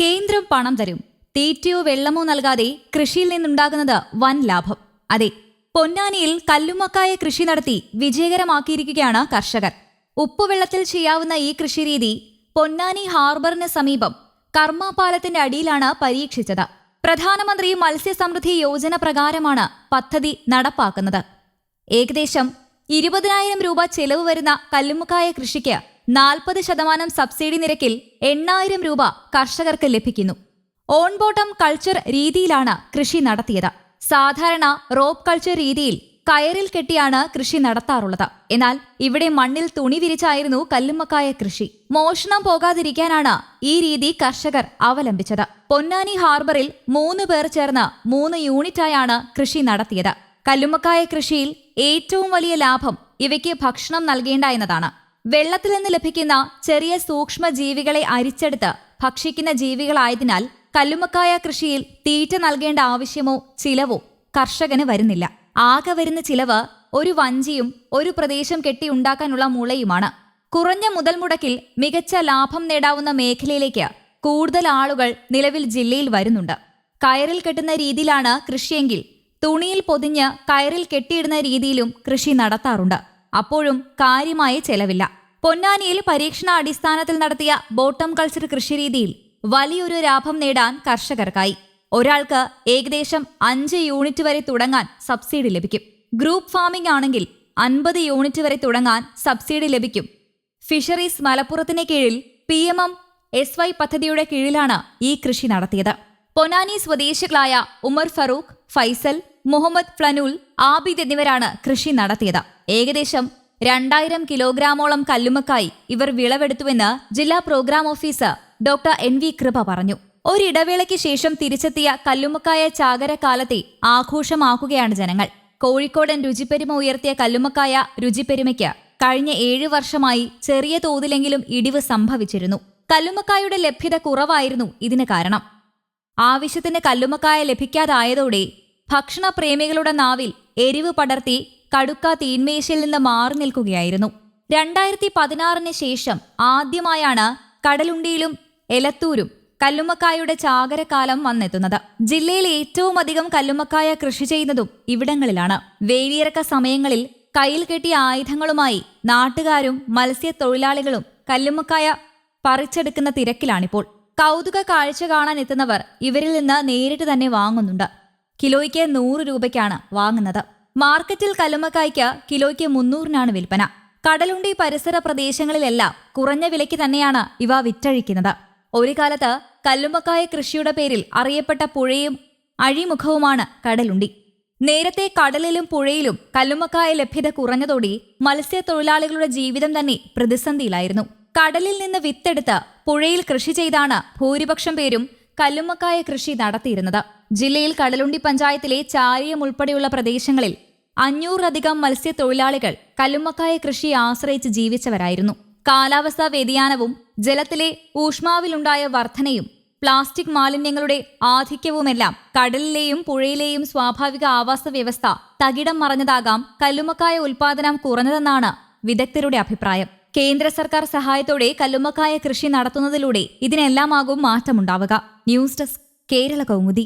കേന്ദ്രം പണം തരും. തീറ്റയോ വെള്ളമോ നൽകാതെ കൃഷിയിൽ നിന്നുണ്ടാകുന്നത് വൻ ലാഭം. അതെ പൊന്നാനിയിൽ കല്ലുമക്കായ കൃഷി നടത്തി വിജയകരമാക്കിയിരിക്കുകയാണ് കർഷകർ. ഉപ്പുവെള്ളത്തിൽ ചെയ്യാവുന്ന ഈ കൃഷിരീതി പൊന്നാനി ഹാർബറിന് സമീപം കർമ്മപാലത്തിന്റെ അടിയിലാണ് പരീക്ഷിച്ചത്. പ്രധാനമന്ത്രി മത്സ്യസമൃദ്ധി യോജന പ്രകാരമാണ് പദ്ധതി നടപ്പാക്കുന്നത്. ഏകദേശം ഇരുപതിനായിരം രൂപ ചെലവ് വരുന്ന കല്ലുമുക്കായ കൃഷിക്ക് നാൽപ്പത് ശതമാനം സബ്സിഡി നിരക്കിൽ എണ്ണായിരം രൂപ കർഷകർക്ക് ലഭിക്കുന്നു. ഓൺബോട്ടം കൾച്ചർ രീതിയിലാണ് കൃഷി നടത്തിയത്. സാധാരണ റോപ്പ് കൾച്ചർ രീതിയിൽ കയറിൽ കെട്ടിയാണ് കൃഷി നടത്താറുള്ളത്. എന്നാൽ ഇവിടെ മണ്ണിൽ തുണി വിരിച്ചായിരുന്നു കല്ലുമ്മക്കായ കൃഷി. മോഷണം പോകാതിരിക്കാനാണ് ഈ രീതി കർഷകർ അവലംബിച്ചത്. പൊന്നാനി ഹാർബറിൽ മൂന്ന് പേർ ചേർന്ന് മൂന്ന് യൂണിറ്റായാണ് കൃഷി നടത്തിയത്. കല്ലുമ്മക്കായ കൃഷിയിൽ ഏറ്റവും വലിയ ലാഭം ഇവയ്ക്ക് ഭക്ഷണം നൽകേണ്ട എന്നതാണ്. വെള്ളത്തിൽ നിന്ന് ലഭിക്കുന്ന ചെറിയ സൂക്ഷ്മ ജീവികളെ അരിച്ചെടുത്ത് ഭക്ഷിക്കുന്ന ജീവികളായതിനാൽ കല്ലുമക്കായ കൃഷിയിൽ തീറ്റ നൽകേണ്ട ആവശ്യമോ ചിലവോ കർഷകന് വരുന്നില്ല. ആകെ വരുന്ന ചിലവ് ഒരു വഞ്ചിയും ഒരു പ്രദേശം കെട്ടിയുണ്ടാക്കാനുള്ള മുളയുമാണ്. കുറഞ്ഞ മുതൽ മുടക്കിൽ മികച്ച ലാഭം നേടാവുന്ന മേഖലയിലേക്ക് കൂടുതൽ ആളുകൾ നിലവിൽ ജില്ലയിൽ വരുന്നുണ്ട്. കയറിൽ കെട്ടുന്ന രീതിയിലാണ് കൃഷിയെങ്കിൽ തുണിയിൽ പൊതിഞ്ഞ് കയറിൽ കെട്ടിയിടുന്ന രീതിയിലും കൃഷി നടത്താറുണ്ട്. അപ്പോഴും കാര്യമായ ചെലവില്ല. പൊന്നാനിയിൽ പരീക്ഷണാടിസ്ഥാനത്തിൽ നടത്തിയ ബോട്ടം കൾച്ചർ കൃഷിരീതിയിൽ വലിയൊരു ലാഭം നേടാൻ കർഷകർക്കായി. ഒരാൾക്ക് ഏകദേശം അഞ്ച് യൂണിറ്റ് വരെ തുടങ്ങാൻ സബ്സിഡി ലഭിക്കും. ഗ്രൂപ്പ് ഫാമിംഗ് ആണെങ്കിൽ അൻപത് യൂണിറ്റ് വരെ തുടങ്ങാൻ സബ്സിഡി ലഭിക്കും. ഫിഷറീസ് മലപ്പുറത്തിന് കീഴിൽ P M M S Y പദ്ധതിയുടെ കീഴിലാണ് ഈ കൃഷി നടത്തിയത്. പൊന്നാനി സ്വദേശികളായ ഉമർ ഫറൂഖ് ഫൈസൽ മുഹമ്മദ് ഫ്ലനുൽ ആബിദ് എന്നിവരാണ് കൃഷി നടത്തിയത്. ഏകദേശം രണ്ടായിരം കിലോഗ്രാമോളം കല്ലുമക്കായി ഇവർ വിളവെടുത്തുവെന്ന് ജില്ലാ program officer doctor N V Kripa പറഞ്ഞു. ഒരിടവേളയ്ക്ക് ശേഷം തിരിച്ചെത്തിയ കല്ലുമക്കായ ചാകരകാലത്തെ ആഘോഷമാക്കുകയാണ് ജനങ്ങൾ. കോഴിക്കോടൻ രുചിപ്പെരുമ ഉയർത്തിയ കല്ലുമക്കായ രുചിപ്പെരുമയ്ക്ക് കഴിഞ്ഞ ഏഴു വർഷമായി ചെറിയ തോതിലെങ്കിലും ഇടിവ് സംഭവിച്ചിരുന്നു. കല്ലുമക്കായുടെ ലഭ്യത കുറവായിരുന്നു ഇതിന് കാരണം. ആവശ്യത്തിന് കല്ലുമക്കായ ലഭിക്കാതായതോടെ ഭക്ഷണപ്രേമികളുടെ നാവിൽ എരിവ് പടർത്തി കടുക്ക തീന്മേശയിൽ നിന്ന് മാറി നിൽക്കുകയായിരുന്നു. രണ്ടായിരത്തി പതിനാറിന് ശേഷം ആദ്യമായാണ് കടലുണ്ടിയിലും എലത്തൂരും കല്ലുമക്കായയുടെ ചാകരക്കാലം വന്നെത്തുന്നത്. ജില്ലയിൽ ഏറ്റവും അധികം കല്ലുമക്കായ കൃഷി ചെയ്യുന്നതും ഇവിടങ്ങളിലാണ്. വേലിയിറക്ക സമയങ്ങളിൽ കയ്യിൽ കെട്ടിയ ആയുധങ്ങളുമായി നാട്ടുകാരും മത്സ്യത്തൊഴിലാളികളും കല്ലുമക്കായ പറിച്ചെടുക്കുന്ന തിരക്കിലാണിപ്പോൾ. കൗതുക കാഴ്ച കാണാൻ എത്തുന്നവർ ഇവരിൽ നിന്ന് നേരിട്ട് തന്നെ വാങ്ങുന്നുണ്ട്. കിലോയ്ക്ക് നൂറ് രൂപയ്ക്കാണ് വാങ്ങുന്നത്. മാർക്കറ്റിൽ കല്ലുമക്കായ്ക്ക് കിലോയ്ക്ക് മുന്നൂറിനാണ് വിൽപ്പന. കടലുണ്ടി പരിസര പ്രദേശങ്ങളിലെല്ലാം കുറഞ്ഞ വിലയ്ക്ക് തന്നെയാണ് ഇവ വിറ്റഴിക്കുന്നത്. ഒരു കാലത്ത് കല്ലുമക്കായ കൃഷിയുടെ പേരിൽ അറിയപ്പെട്ട പുഴയും അഴിമുഖവുമാണ് കടലുണ്ടി. നേരത്തെ കടലിലും പുഴയിലും കല്ലുമക്കായ ലഭ്യത കുറഞ്ഞതോടെ മത്സ്യത്തൊഴിലാളികളുടെ ജീവിതം തന്നെ പ്രതിസന്ധിയിലായിരുന്നു. കടലിൽ നിന്ന് വിത്തെടുത്ത് പുഴയിൽ കൃഷി ചെയ്താണ് ഭൂരിപക്ഷം പേരും കല്ലുമ്മക്കായ കൃഷി നടത്തിയിരുന്നത്. ജില്ലയിൽ കടലുണ്ടി പഞ്ചായത്തിലെ ചാരിയം ഉൾപ്പെടെയുള്ള പ്രദേശങ്ങളിൽ അഞ്ഞൂറിലധികം മത്സ്യത്തൊഴിലാളികൾ കല്ലുമ്മക്കായ കൃഷി ആശ്രയിച്ച് ജീവിച്ചവരായിരുന്നു. കാലാവസ്ഥാ വ്യതിയാനവും ജലത്തിലെ ഊഷ്മാവിലുണ്ടായ വർധനയും പ്ലാസ്റ്റിക് മാലിന്യങ്ങളുടെ ആധിക്യവുമെല്ലാം കടലിലെയും പുഴയിലെയും സ്വാഭാവിക ആവാസ വ്യവസ്ഥ തകിടം മറഞ്ഞതാകാം കല്ലുമക്കായ ഉൽപാദനം കുറഞ്ഞതെന്നാണ് വിദഗ്ധരുടെ അഭിപ്രായം. കേന്ദ്ര സർക്കാർ സഹായത്തോടെ കല്ലുമ്മക്കായ കൃഷി നടത്തുന്നതിലൂടെ ഇതിനെല്ലാമാകും മാറ്റമുണ്ടാവുക. News desk Kerala Kaumudi.